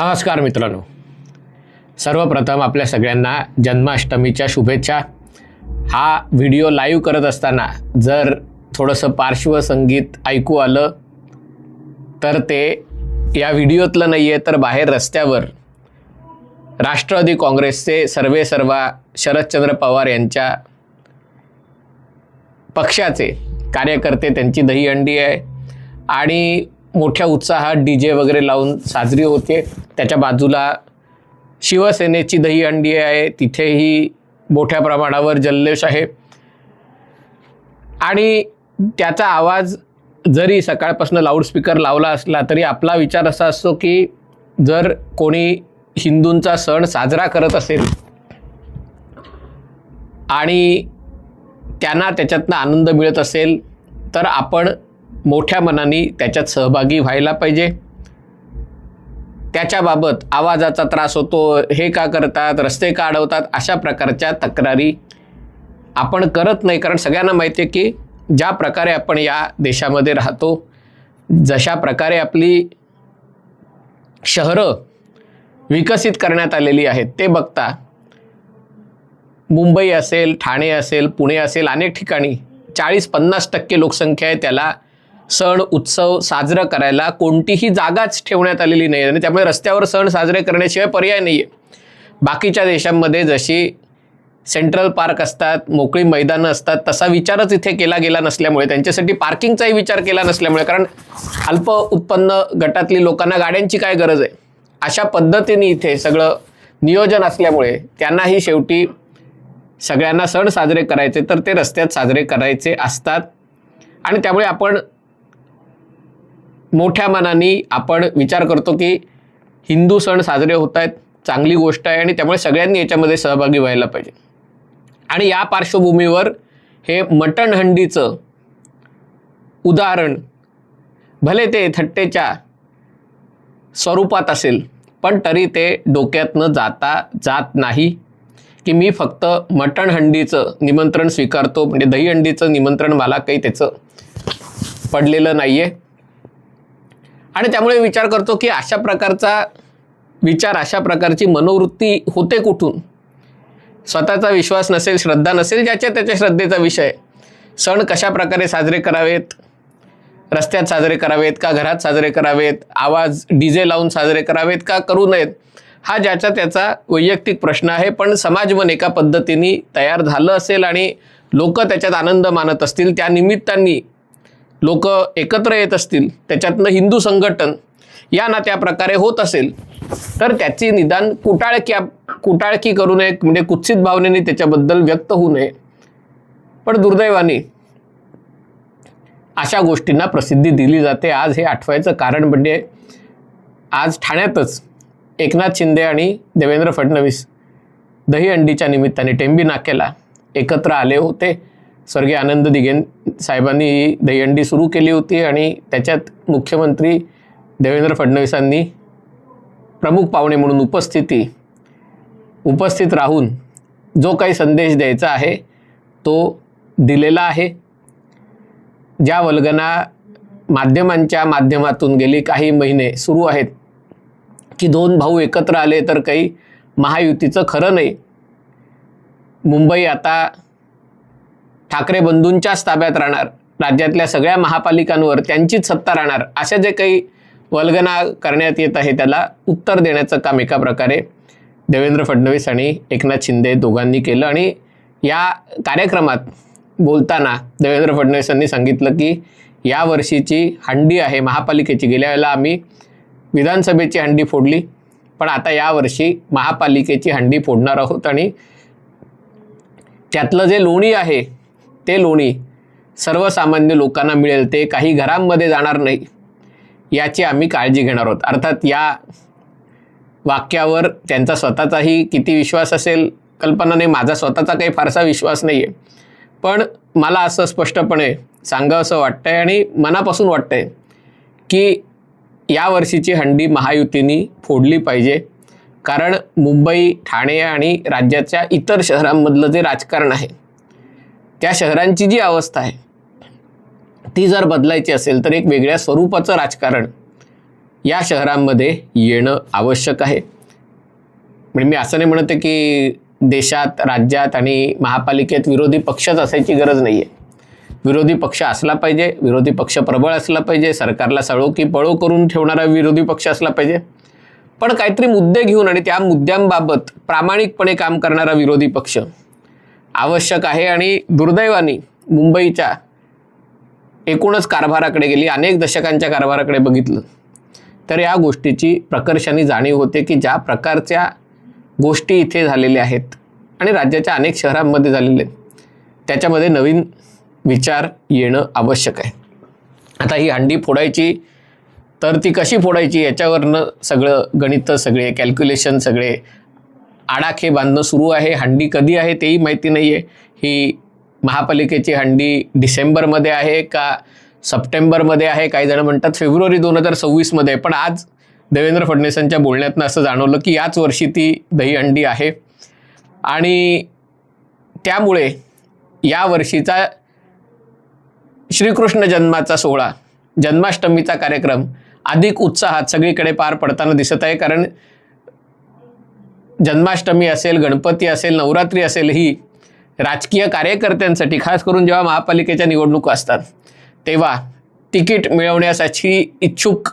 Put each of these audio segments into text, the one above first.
नमस्कार मित्रांनो. सर्वप्रथम आपल्या सगळ्यांना जन्माष्टमीच्या शुभेच्छा. हा व्हिडिओ लाईव्ह करत असताना जर थोडंसं पार्श्वसंगीत ऐकू आलं तर ते या व्हिडिओतलं नाही आहे तर बाहेर रस्त्यावर राष्ट्रवादी काँग्रेसचे सर्वे सर्वा शरदचंद्र पवार यांच्या पक्षाचे कार्यकर्ते त्यांची दहीहंडी आहे. आणि मोठ्या उत्साहात डी जे वगैरे लावून साजरी होते. त्याच्या बाजूला शिवसेनेची दहीहंडी आहे. तिथेही मोठ्या प्रमाणावर जल्लोष आहे. आणि त्याचा आवाज जरी सकाळपासून लाऊडस्पीकर लावला असला तरी आपला विचार असा असतो की जर कोणी हिंदूंचा सण साजरा करत असेल आणि त्यांना त्याच्यातनं आनंद मिळत असेल तर आपण मोठ्या मनाने त्याच्यात सहभागी व्हायला पाहिजे. त्याच्याबाबत आवाजाचा त्रास होतो हे का करतात रस्ते का अडवतात अशा प्रकारच्या तक्रारी आपण करत नाही. कारण सगळ्यांना माहिती आहे की ज्या प्रकारे आपण या देशामध्ये राहतो जशा प्रकारे आपली शहरं विकसित करण्यात आलेली आहेत ते बघता मुंबई असेल ठाणे असेल पुणे असेल अनेक ठिकाणी चाळीस पन्नास टक्के लोकसंख्या आहे त्याला सण उत्सव साजरा करायला कोणतीही जागाच ठेवण्यात आलेली नाही आणि त्यामुळे रस्त्यावर सण साजरे करण्याशिवाय पर्याय नाही आहे बाकीच्या देशांमध्ये जशी सेंट्रल पार्क असतात मोकळी मैदानं असतात तसा विचारच इथे केला गेला नसल्यामुळे त्यांच्यासाठी पार्किंगचाही विचार केला नसल्यामुळे कारण अल्प उत्पन्न गटातली लोकांना गाड्यांची काय गरज आहे? अशा पद्धतीने इथे सगळं नियोजन असल्यामुळे त्यांनाही शेवटी सगळ्यांना सण साजरे करायचे तर ते रस्त्यात साजरे करायचे असतात. आणि त्यामुळे आपण मोठ्या मनाने आपण विचार करतो की हिंदू सण साजरे होत आहेत चांगली गोष्ट आहे आणि त्यामुळे सगळ्यांनी याच्यामध्ये सहभागी व्हायला पाहिजे. आणि या पार्श्वभूमीवर हे मटण हंडीचं उदाहरण भले ते थट्टेच्या स्वरूपात असेल पण तरी ते डोक्यातनं जाता जात नाही की मी फक्त मटण हंडीचं निमंत्रण स्वीकारतो म्हणजे दहीहंडीचं निमंत्रण मला काही त्याचं पडलेलं नाही आहे आणि त्यामुळे विचार करतो की अशा प्रकारचा विचार अशा प्रकारची मनोवृत्ती होते कुठून? स्वतःचा विश्वास नसेल श्रद्धा नसेल ज्याच्या त्याच्या श्रद्धेचा विषय. सण कशा प्रकारे साजरे करावेत? रस्त्यात साजरे करावेत का घरात साजरे करावेत? आवाज डीजे लावून साजरे करावेत का करू नयेत? हा ज्याचा त्याचा वैयक्तिक प्रश्न आहे पण समाज मन एका पद्धतीने तयार झालं असेल आणि लोक त्याच्यात आनंद मानत असतील त्या निमित्तांनी लोक एकत्र येत असतील त्याच्यातनं हिंदू संघटन या ना त्या प्रकारे होत असेल तर त्याची निदान कुटाळकी कुटाळकी करू नये म्हणजे कुत्सित भावनेने त्याच्याबद्दल व्यक्त होऊ नये. पण दुर्दैवाने अशा गोष्टींना प्रसिद्धी दिली जाते. आज हे आठवायचं कारण म्हणजे आज ठाण्यातच एकनाथ शिंदे आणि देवेंद्र फडणवीस दहीहंडीच्या निमित्ताने टेंबी नाक्याला एकत्र आले होते. स्वर्गीय आनंद दिघेन साहेबांनी ही दहीहंडी सुरू केली होती आणि त्याच्यात मुख्यमंत्री देवेंद्र फडणवीसांनी प्रमुख पाहुणे म्हणून उपस्थिती उपस्थित राहून जो काही संदेश द्यायचा आहे तो दिलेला आहे. ज्या वल्गना माध्यमांच्या माध्यमातून गेली काही महिने सुरू आहेत की दोन भाऊ एकत्र आले तर काही महायुतीचं खरं नाही. मुंबई आता ठाकरे बंधूंच्याच ताब्यात राहणार राज्यातल्या सगळ्या महापालिकांवर त्यांचीच सत्ता राहणार अशा जे काही वल्गना करण्यात येत आहे त्याला उत्तर देण्याचं काम एका प्रकारे देवेंद्र फडणवीस आणि एकनाथ शिंदे दोघांनी केलं. आणि या कार्यक्रमात बोलताना देवेंद्र फडणवीसांनी सांगितलं की या वर्षीची हंडी आहे महापालिकेची. गेल्या वेळेला आम्ही विधानसभेची हंडी फोडली पण आता यावर्षी महापालिकेची हंडी फोडणार आहोत. आणि त्यातलं जे लोणी आहे ते लोणी सर्वसामान्य लोकांना मिळेल ते काही घरांमध्ये जाणार नाही याची आम्ही काळजी घेणार आहोत. अर्थात या वाक्यावर त्यांचा स्वतःचाही किती विश्वास असेल कल्पना नाही माझा स्वतःचा काही फारसा विश्वास नाही आहे पण मला असं स्पष्टपणे सांगावं असं वाटतं आहे आणि मनापासून वाटतं आहे की या वर्षीची हंडी महायुतीने फोडली पाहिजे. कारण मुंबई ठाणे आणि राज्याच्या इतर शहरांमधलं जे राजकारण आहे त्या शहरांची जी अवस्था आहे ती जर बदलायची असेल तर एक वेगळ्या स्वरूपाचं राजकारण या शहरांमध्ये येणं आवश्यक आहे. म्हणजे मी असं नाही म्हणते की देशात राज्यात आणि महापालिकेत विरोधी पक्षच असायची गरज नाही आहे विरोधी पक्ष असला पाहिजे विरोधी पक्ष प्रबळ असला पाहिजे सरकारला सळो की पळो करून ठेवणारा विरोधी पक्ष असला पाहिजे. पण काहीतरी मुद्दे घेऊन आणि त्या मुद्द्यांबाबत प्रामाणिकपणे काम करणारा विरोधी पक्ष आवश्यक आहे आणि दुर्दैवाने मुंबईच्या एकूणच कारभाराकडे गेली अनेक दशकांच्या कारभाराकडे बघितलं तर या गोष्टीची प्रकर्षाने जाणीव होते की ज्या प्रकारच्या गोष्टी इथे झालेल्या आहेत आणि राज्याच्या अनेक शहरांमध्ये झालेले आहेत त्याच्यामध्ये नवीन विचार येणं आवश्यक आहे. आता ही हंडी फोडायची तर ती कशी फोडायची याच्यावरनं सगळं गणितं सगळे कॅल्क्युलेशन सगळे आडाखे बांधणं सुरू आहे. हंडी कधी आहे तेही माहिती नाही आहे ही महापालिकेची हंडी डिसेंबरमध्ये आहे का सप्टेंबरमध्ये आहे? काही जण म्हणतात फेब्रुवारी दोन हजार सव्वीसमध्ये पण आज देवेंद्र फडणवीसांच्या बोलण्यातनं असं जाणवलं की याच वर्षी ती दहीहंडी आहे. आणि त्यामुळे या वर्षीचा श्रीकृष्ण जन्माचा सोहळा जन्माष्टमीचा कार्यक्रम अधिक उत्साहात सगळीकडे पार पडताना दिसत आहे. कारण जन्माष्टमी असेल गणपती असेल नवरात्री असेल ही राजकीय कार्यकर्त्यांसाठी खास करून जेव्हा महापालिकेच्या निवडणुका असतात तेव्हा तिकीट मिळवण्यासाठी इच्छुक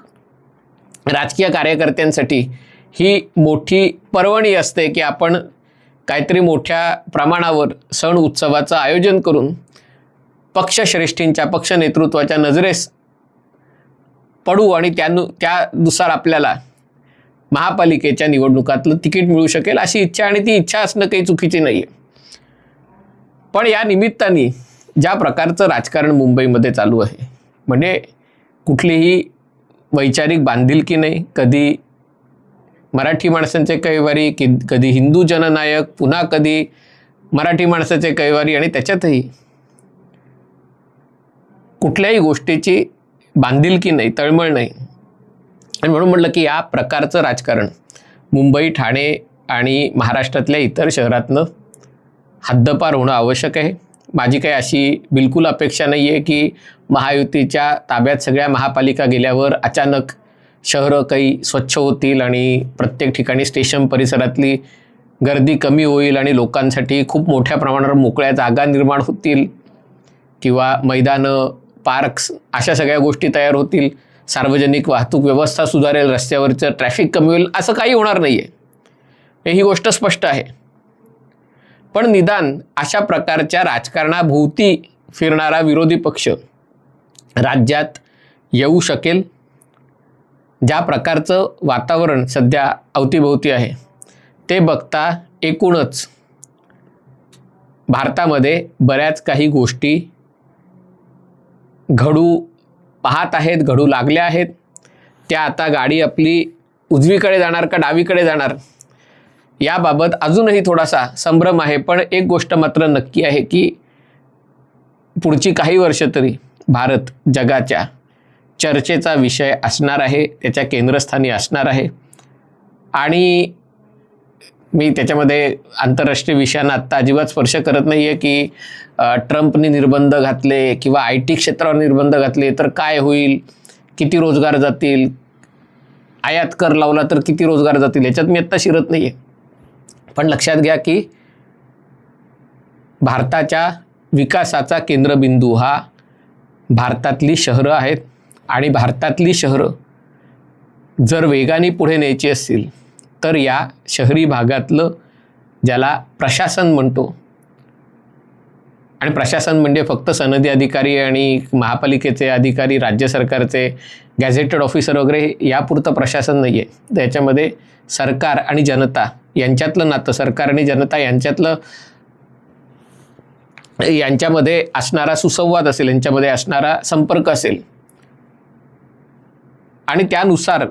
राजकीय कार्यकर्त्यांसाठी ही मोठी पर्वणी असते की आपण काहीतरी मोठ्या प्रमाणावर सण उत्सवाचं आयोजन करून पक्षश्रेष्ठींच्या पक्ष नेतृत्वाच्या नजरेस पडू आणि त्यानु त्यानुसार आपल्याला महापालिकेच्या निवडणुकातलं तिकीट मिळू शकेल अशी इच्छा आणि ती इच्छा असणं काही चुकीची नाही आहे पण या निमित्ताने ज्या प्रकारचं राजकारण मुंबईमध्ये चालू आहे म्हणजे कुठलीही वैचारिक बांधिलकी नाही कधी मराठी माणसांचे कैवारी कि कधी हिंदू जननायक पुन्हा कधी मराठी माणसाचे कैवारी आणि त्याच्यातही कुठल्याही गोष्टीची बांधिलकी नाही तळमळ नाही. आणि म्हणून म्हटलं की या प्रकारचं राजकारण मुंबई ठाणे आणि महाराष्ट्रातल्या इतर शहरातनं हद्दपार होणं आवश्यक आहे. माझी काही अशी बिलकुल अपेक्षा नाही आहे की महायुतीच्या ताब्यात सगळ्या महापालिका गेल्यावर अचानक शहरं काही स्वच्छ होतील आणि प्रत्येक ठिकाणी स्टेशन परिसरातली गर्दी कमी होईल आणि लोकांसाठी खूप मोठ्या प्रमाणावर मोकळ्या जागा निर्माण होतील किंवा मैदानं पार्क्स अशा सगळ्या गोष्टी तयार होतील. सार्वजनिक वाहतूक व्यवस्था सुधारेल रस्त्यावरचं ट्रॅफिक कमी होईल असं काही होणार नाही आहे ही गोष्ट स्पष्ट आहे. पण निदान अशा प्रकारच्या राजकारणाभोवती फिरणारा विरोधी पक्ष राज्यात येऊ शकेल ज्या प्रकारचं वातावरण सध्या अवतीभोवती आहे. ते बघता एकूणच भारतामध्ये बऱ्याच काही गोष्टी घडू पाहत आहेत घडू लागल्या आहेत. त्या आता गाडी आपली उजवीकडे जाणार का डावीकडे जाणार? याबाबत अजूनही थोडासा संभ्रम आहे पण एक गोष्ट मात्र नक्की आहे की पुढची काही वर्ष तरी भारत जगाच्या चर्चेचा विषय असणार आहे त्याच्या केंद्रस्थानी असणार आहे. आणि मी त्याच्यामध्ये आंतरराष्ट्रीय विषयांना आत्ता अजिबात स्पर्श करत नाही आहे की ट्रम्पने निर्बंध घातले किंवा आय टी क्षेत्रावर निर्बंध घातले तर काय होईल? किती रोजगार जातील? आयात कर लावला तर किती रोजगार जातील? याच्यात मी आत्ता शिरत नाही आहे पण लक्षात घ्या की भारताच्या विकासाचा केंद्रबिंदू हा भारतातली शहरं आहेत आणि भारतातली शहरं जर वेगाने पुढे न्यायची असतील तर या शहरी भागातलं ज्याला प्रशासन म्हणतो आणि प्रशासन म्हणजे फक्त सनदी अधिकारी आणि महापालिकेचे अधिकारी राज्य सरकारचे गॅझेटेड ऑफिसर वगैरे यापुरतं प्रशासन नाही आहे त्याच्यामध्ये सरकार आणि जनता यांच्यातलं नातं सरकार आणि जनता यांच्यातलं यांच्यामध्ये असणारा सुसंवाद असेल यांच्यामध्ये असणारा संपर्क असेल. आणि त्यानुसार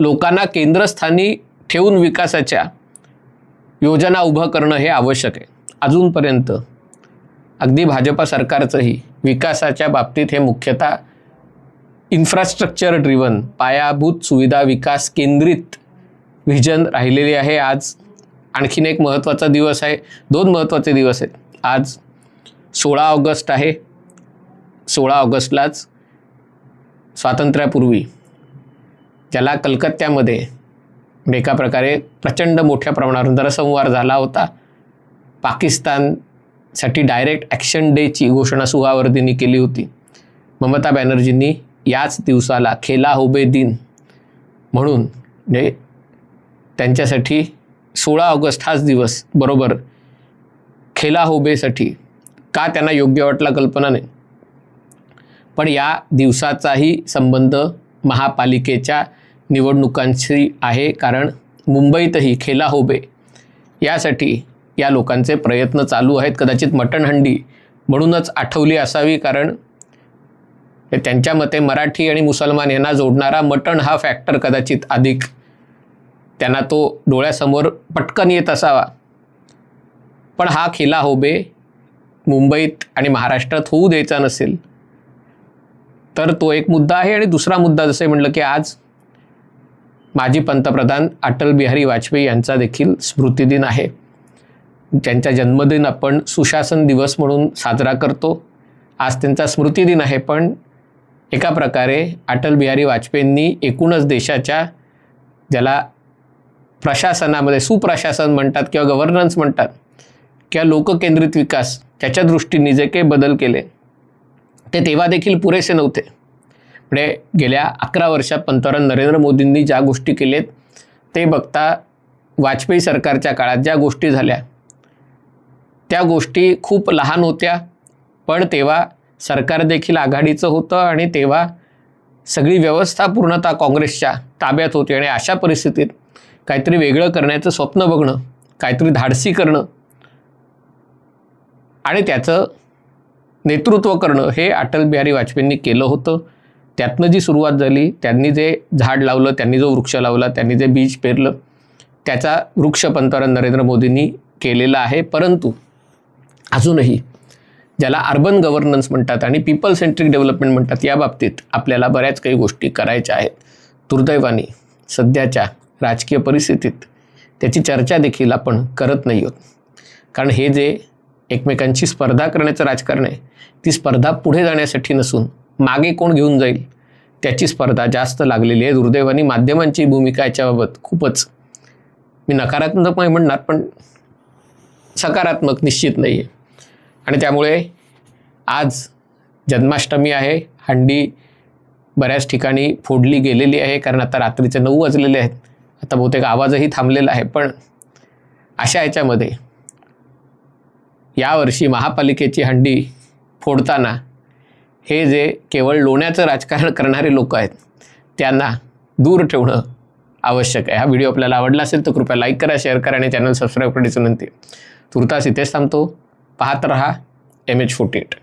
लोकांना केंद्रस्थानी ठेवून विकासाच्या योजना उभं करणं हे आवश्यक आहे. अजूनपर्यंत अगदी भाजपा सरकारचंही विकासाच्या बाबतीत हे मुख्यतः इन्फ्रास्ट्रक्चर ड्रिवन पायाभूत सुविधा विकास केंद्रित व्हिजन राहिलेली आहे. आज आणखीन एक महत्त्वाचा दिवस आहे. दोन महत्त्वाचे दिवस आहेत. आज सोळा ऑगस्ट आहे. सोळा ऑगस्टलाच स्वातंत्र्यापूर्वी ज्याला कलकत्त्यामध्ये एका प्रकारे प्रचंड मोठ्या प्रमाणावर नरसंहार झाला होता. पाकिस्तानसाठी डायरेक्ट ॲक्शन डेची घोषणा सुहावर्दींनी केली होती. ममता बॅनर्जींनी याच दिवसाला खेला होबे दिन म्हणून म्हणजे त्यांच्यासाठी सोळा ऑगस्ट हाच दिवस बरोबर खेला होबेसाठी का त्यांना योग्य वाटला कल्पना नाही. पण या दिवसाचाही संबंध महापालिकेच्या निवडणुकांची आहे कारण मुंबईतही खेला होबे. यासाठी या लोकांचे प्रयत्न चालू आहेत. कदाचित मटणहंडी म्हणूनच आठवली असावी कारण त्यांच्या मते मराठी आणि मुसलमान यांना जोडणारा मटण हा फॅक्टर कदाचित अधिक त्यांना तो डोळ्यासमोर पटकन येत असावा. पण हा खिला होबे मुंबईत आणि महाराष्ट्रात होऊ द्यायचा नसेल तर तो एक मुद्दा आहे आणि दुसरा मुद्दा जसे म्हटलं की आज माजी पंतप्रधान अटल बिहारी वाजपेयी यांचा देखील स्मृतिदिन आहे. त्यांचा जन्मदिन आपण सुशासन दिवस म्हणून साजरा करतो. आज त्यांचा स्मृतिदिन आहे पण एका प्रकारे अटल बिहारी वाजपेयींनी एकूणच देशाच्या ज्याला प्रशासनामध्ये सुप्रशासन म्हणतात किंवा गव्हर्नन्स म्हणतात किंवा लोककेंद्रित विकास त्याच्या दृष्टीने जे काही बदल केले ते तेव्हा देखील पुरेसे नव्हते. म्हणजे गेल्या अकरा वर्षात पंतप्रधान नरेंद्र मोदींनी ज्या गोष्टी केलेत ते बघता वाजपेयी सरकारच्या काळात ज्या गोष्टी झाल्या त्या गोष्टी खूप लहान होत्या पण तेव्हा सरकार देखील आघाडीचं होतं आणि तेव्हा सगळी व्यवस्था पूर्णतः काँग्रेसच्या ताब्यात होती आणि अशा परिस्थितीत काहीतरी वेगळं करण्याचं स्वप्न बघणं काहीतरी धाडसी करणं आणि त्याचं नेतृत्व करणं हे अटल बिहारी वाजपेयींनी केलं होतं. त्यातनं जी सुरुवात झाली त्यांनी जे झाड लावलं त्यांनी जो वृक्ष लावला त्यांनी जे बीज पेरलं त्याचा वृक्ष पंतप्रधान नरेंद्र मोदींनी केलेला आहे. परंतु अजूनही ज्याला अर्बन गव्हर्नन्स म्हणतात आणि पीपल सेंट्रिक डेव्हलपमेंट म्हणतात या बाबतीत आपल्याला बऱ्याच काही गोष्टी करायच्या आहेत. दुर्दैवाने सध्याच्या राजकीय परिस्थितीत त्याची चर्चा देखील आपण करत नाही आहोत. कारण हे जे एकमेकांची स्पर्धा करण्याचं राजकारण आहे ती स्पर्धा पुढे जाण्यासाठी नसून मागे कोण घेऊन जाईल? त्याची स्पर्धा जास्त लागलेली आहे. दुर्दैवानी माध्यमांची भूमिका याच्याबाबत खूपच मी नकारात्मक नाही म्हणणार पण सकारात्मक निश्चित नाही आहे आणि त्यामुळे आज जन्माष्टमी आहे. हंडी बऱ्याच ठिकाणी फोडली गेलेली आहे कारण आता रात्रीचे नऊ वाजलेले आहेत. आता बहुतेक आवाजही थांबलेला आहे पण अशा याच्यामध्ये यावर्षी महापालिकेची हंडी फोडताना हे जे केवळ लोण्याचं राजकारण करणारे लोक आहेत त्यांना दूर ठेवणं आवश्यक आहे. हा व्हिडिओ आपल्याला आवडला असेल तर कृपया लाईक करा शेअर करा आणि चॅनल सबस्क्राईब करण्याची विनंती तुर्तास इथेच थांबतो. पाहत रहा एम एच फोर्टी एट